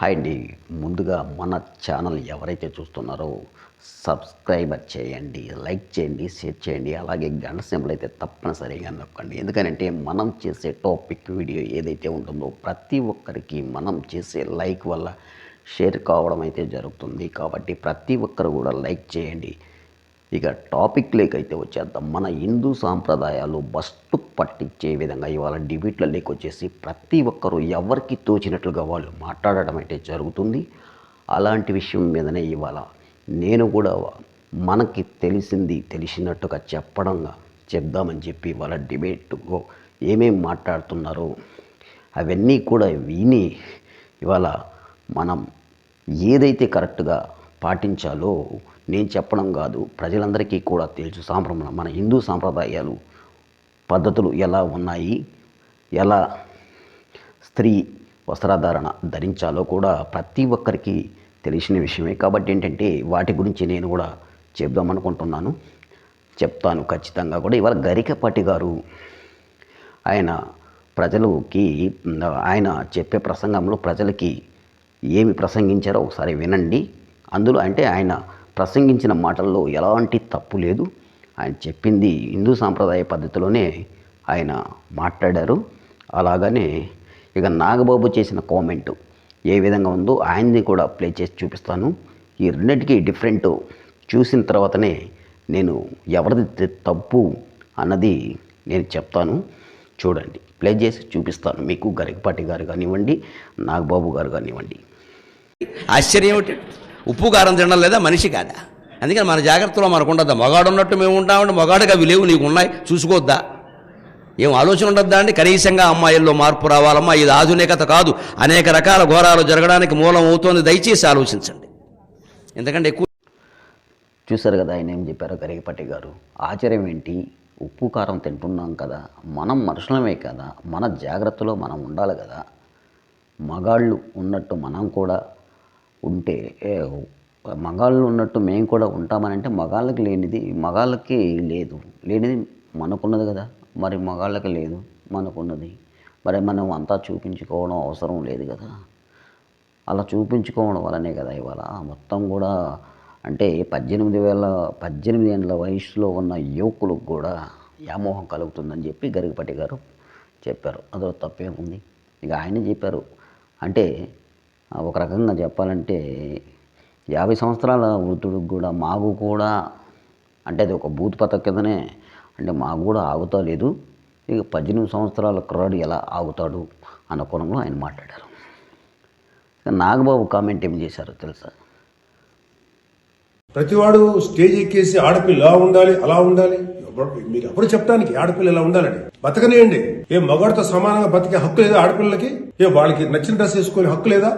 Hi అండి ముందుగా మన ఛానల్ ఎవరైతే చూస్తున్నారో సబ్స్క్రైబర్ చేయండి లైక్ చేయండి షేర్ చేయండి అలాగే గంట సింబల్ అయితే తప్పనిసరిగా నొక్కండి. ఎందుకంటే మనం చేసే టాపిక్ వీడియో ఏదైతే ఉంటుందో ప్రతి ఒక్కరికి మనం చేసే లైక్ వల్ల షేర్ కావడం అయితే జరుగుతుంది. కాబట్టి ప్రతి ఒక్కరు కూడా లైక్ చేయండి. ఇక టాపిక్ లేకైతే వచ్చేద్దాం. మన హిందూ సాంప్రదాయాలు బస్టు పట్టించే విధంగా ఇవాళ డిబేట్ల లేకొచ్చేసి ప్రతి ఒక్కరూ ఎవరికి తోచినట్లుగా వాళ్ళు మాట్లాడడం అయితే జరుగుతుంది. అలాంటి విషయం మీదనే ఇవాళ నేను కూడా మనకి తెలిసింది తెలిసినట్టుగా చెప్పడంగా చెప్దామని చెప్పి ఇవాళ డిబేట్లో ఏమేం మాట్లాడుతున్నారో అవన్నీ కూడా విని ఇవాళ మనం ఏదైతే కరెక్ట్గా పాటించాలో నేను చెప్పడం కాదు ప్రజలందరికీ కూడా తెలుసు సాంప్రదాయం మన హిందూ సాంప్రదాయాలు పద్ధతులు ఎలా ఉన్నాయి? ఎలా స్త్రీ వస్త్రధారణ ధరించాలో కూడా ప్రతి ఒక్కరికి తెలిసిన విషయమే. కాబట్టి ఏంటంటే వాటి గురించి నేను కూడా చెప్దామనుకుంటున్నాను చెప్తాను ఖచ్చితంగా కూడా. ఇవాళ గరికపాటి గారు ఆయన ప్రజలకి ఆయన చెప్పే ప్రసంగంలో ప్రజలకి ఏమి ప్రసంగించారో ఒకసారి వినండి. అందులో అంటే ఆయన ప్రసంగించిన మాటల్లో ఎలాంటి తప్పు లేదు. ఆయన చెప్పింది హిందూ సాంప్రదాయ పద్ధతిలోనే ఆయన మాట్లాడారు. అలాగనే ఇక నాగబాబు చేసిన కామెంట్ ఏ విధంగా ఉందో ఆయన్ని కూడా ప్లే చేసి చూపిస్తాను. ఈ రెండింటికి డిఫరెంట్ చూసిన తర్వాతనే నేను ఎవరిది తప్పు అన్నది నేను చెప్తాను. చూడండి ప్లే చేసి చూపిస్తాను. మీకు గరికపాటి గారు కానివ్వండి నాగబాబు గారు కానివ్వండి. ఆశ్చర్యం ఏమిటి? ఉప్పు కారం తినడం లేదా మనిషి కాదా? అందుకని మన జాగ్రత్తలో మనకు ఉండద్దా? మగాడు ఉన్నట్టు మేము ఉంటామంటే మగాడుగా అవి లేవు నీకు ఉన్నాయి చూసుకోవద్దా ఏం ఆలోచన ఉండద్దా అండి? కనీసంగా అమ్మాయిల్లో మార్పు రావాలమ్మా ఇది ఆధునికత కాదు. అనేక రకాల ఘోరాలు జరగడానికి మూలం అవుతోంది దయచేసి ఆలోచించండి. ఎందుకంటే ఎక్కువ చూశారు కదా ఆయన ఏం చెప్పారో గరికపట్టి గారు? ఆశ్చర్యం ఏంటి? ఉప్పు కారం తింటున్నాం కదా మనం మనుషులమే కదా మన జాగ్రత్తలో మనం ఉండాలి కదా. మగాళ్ళు ఉన్నట్టు మనం కూడా ఉంటే మగాళ్ళు ఉన్నట్టు మేము కూడా ఉంటామనంటే మగాళ్ళకి లేనిది మగాళ్ళకి లేదు. లేనిది మనకున్నది కదా. మరి మగాళ్ళకి లేదు మనకున్నది. మరి మనం అంతా చూపించుకోవడం అవసరం లేదు కదా. అలా చూపించుకోవడం వలనే కదా ఇవాళ మొత్తం కూడా అంటే పద్దెనిమిది వేల పద్దెనిమిది ఏళ్ళ వయసులో ఉన్న యువకులకు కూడా వ్యామోహం కలుగుతుందని చెప్పి గరికపట్టి గారు చెప్పారు. అదో తప్పేముంది? ఇక ఆయన చెప్పారు. అంటే ఒక రకంగా చెప్పాలంటే యాభై సంవత్సరాల వృద్ధుడికి కూడా మాకు కూడా అంటే అది ఒక బూత్ పథక కిందనే అంటే మాకు కూడా ఆగుతా లేదు. ఇక పద్దెనిమిది సంవత్సరాల కుర్రాడు ఎలా ఆగుతాడు అన్న కోణంలో ఆయన మాట్లాడారు. నాగబాబు కామెంట్ ఏం చేశారో తెలుసా? ప్రతివాడు స్టేజ్ ఎక్కేసి ఆడపిల్ల ఇలా ఉండాలి అలా ఉండాలి? మీరు ఎవరు చెప్పడానికి ఆడపిల్ల ఇలా ఉండాలని? బతకనేయండి. ఏ మగాడితో సమానంగా బతికే హక్కు లేదా ఆడపిల్లలకి? ఏ వాళ్ళకి నచ్చిన డ్రెస్ వేసుకునే హక్కు లేదా?